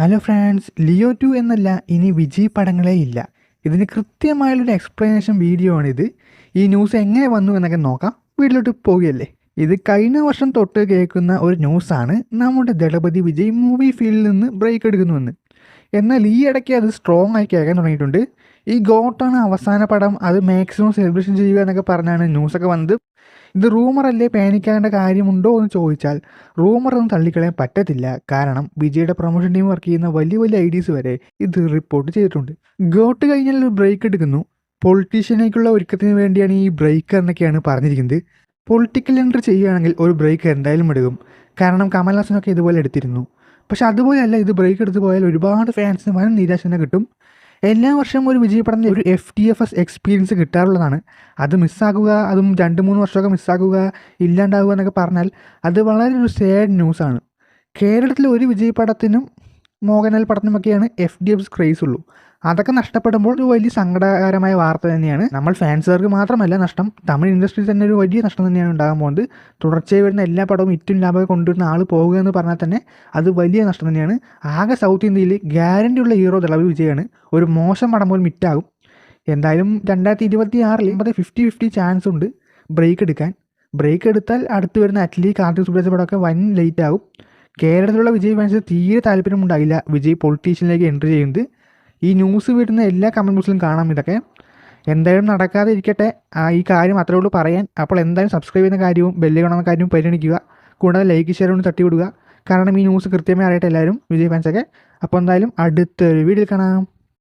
Hello friends Leo two എന്നല്ല ഇനി വിജയ് പടങ്ങളേ ഇല്ല. ഇതിന് കൃത്യമായുള്ളൊരു എക്സ്പ്ലനേഷൻ വീഡിയോ ആണിത്. ഈ ന്യൂസ് എങ്ങനെ വന്നു എന്നൊക്കെ നോക്കാം. വീട്ടിലോട്ട് പോവുകയല്ലേ. ഇത് കഴിഞ്ഞ വർഷം തൊട്ട് കേൾക്കുന്ന ഒരു ന്യൂസാണ് നമ്മുടെ ദളപതി വിജയ് മൂവി ഫീൽഡിൽ നിന്ന് ബ്രേക്ക് എടുക്കുന്നുവെന്ന്. എന്നാൽ ഈ ഇടയ്ക്ക് അത് സ്ട്രോങ് ആയി കേൾക്കാൻ തുടങ്ങിയിട്ടുണ്ട്. ഈ ഗോട്ടാണ് അവസാന പടം. അത് മാക്സിമം സെലിബ്രേഷൻ ചെയ്യുക എന്നൊക്കെ പറഞ്ഞാണ് ന്യൂസൊക്കെ വന്നത്. ഇത് റൂമറല്ലേ പാനിക്കാകേണ്ട കാര്യമുണ്ടോ എന്ന് ചോദിച്ചാൽ റൂമറൊന്നും തള്ളിക്കളയാൻ പറ്റത്തില്ല. കാരണം വിജയുടെ പ്രൊമോഷൻ ടീം വർക്ക് ചെയ്യുന്ന വലിയ വലിയ ഐഡിയസ് വരെ ഇത് റിപ്പോർട്ട് ചെയ്തിട്ടുണ്ട്. ഗോട്ട് കഴിഞ്ഞാൽ ഒരു ബ്രേക്ക് എടുക്കുന്നു. പൊളിറ്റീഷ്യനേക്കുള്ള ഒരുക്കത്തിന് വേണ്ടിയാണ് ഈ ബ്രേക്ക് എന്നൊക്കെയാണ് പറഞ്ഞിരിക്കുന്നത്. പൊളിറ്റിക്കൽ എൻട്രി ചെയ്യുകയാണെങ്കിൽ ഒരു ബ്രേക്ക് എന്തായാലും എടുക്കും. കാരണം കമൽഹാസനൊക്കെ ഇതുപോലെ എടുത്തിരുന്നു. പക്ഷെ അതുപോലെയല്ല ഇത് ബ്രേക്ക് എടുത്ത് പോയാൽ ഒരുപാട് ഫാൻസിന് വൻ നിരാശ തന്നെ കിട്ടും. എല്ലാ വർഷവും ഒരു വിജയപ്പെടുന്ന ഒരു F T F S experience കിട്ടാറുള്ളതാണ്. അത് മിസ്സാക്കുക അതും രണ്ട് മൂന്ന് വർഷമൊക്കെ മിസ്സാക്കുക ഇല്ലാണ്ടാവുക എന്നൊക്കെ പറഞ്ഞാൽ അത് വളരെ ഒരു സാഡ് ന്യൂസാണ് കേരളത്തിലെ ഒരു വിജയ് പടത്തിനും മോഹൻലാൽ പടത്തിനുമൊക്കെയാണ് എഫ് ഡി എഫ് ക്രേസ് ഉള്ളൂ. അതൊക്കെ നഷ്ടപ്പെടുമ്പോൾ ഒരു വലിയ സങ്കടകരമായ വാർത്ത തന്നെയാണ്. നമ്മൾ ഫാൻസുകാർക്ക് മാത്രമല്ല നഷ്ടം തമിഴ് ഇൻഡസ്ട്രി തന്നെ ഒരു വലിയ നഷ്ടം തന്നെയാണ് ഉണ്ടാകാൻ പോകുന്നത്. തുടർച്ചയായി വരുന്ന എല്ലാ പടവും ഇറ്റും ലാഭം കൊണ്ടുവരുന്ന ആൾ പോവുക എന്ന് പറഞ്ഞാൽ തന്നെ അത് വലിയ നഷ്ടം തന്നെയാണ്. ആകെ സൗത്ത് ഇന്ത്യയിൽ ഗ്യാരണ്ടി ഉള്ള ഹീറോ ദളവ് വിജയാണ്. ഒരു മോശം പടം പോലും മിറ്റാകും എന്തായാലും രണ്ടായിരത്തി ഇരുപത്തി ആറിൽ നമുക്ക് ഫിഫ്റ്റി ഫിഫ്റ്റി ചാൻസ് ഉണ്ട് ബ്രേക്ക് എടുക്കാൻ. ബ്രേക്ക് എടുത്താൽ അടുത്ത് വരുന്ന അറ്റ്ലി കാർത്തിക് സുബ്രജ് പടമൊക്കെ വൻ ലേറ്റ് ആകും. കേരളത്തിലുള്ള വിജയ് ഫാൻസ് തീരെ താല്പര്യമുണ്ടായില്ല വിജയ് പൊളിറ്റീഷ്യനിലേക്ക് എൻട്രി ചെയ്യുന്നത്. ഈ ന്യൂസ് വരുന്ന എല്ലാ കമന്റ് ബോക്സിലും കാണാം ഇതൊക്കെ. എന്തായാലും നടക്കാതെ ഇരിക്കട്ടെ. ആ ഈ കാര്യം അത്രേ ഉള്ളൂ പറയാൻ. അപ്പോൾ എന്തായാലും സബ്സ്ക്രൈബ് ചെയ്യുന്ന കാര്യവും ബെല്ല് കാണുന്ന കാര്യവും പരിഗണിക്കുക. കൂടാതെ ലൈക്ക് ഷെയർ കൊണ്ട് തട്ടി വിടുക കാരണം ഈ ന്യൂസ് കൃത്യമായി അറിയട്ടെ എല്ലാവരും വിജയ് ഫാൻസൊക്കെ അപ്പോൾ എന്തായാലും അടുത്തൊരു വീഡിയോയിൽ കാണാം.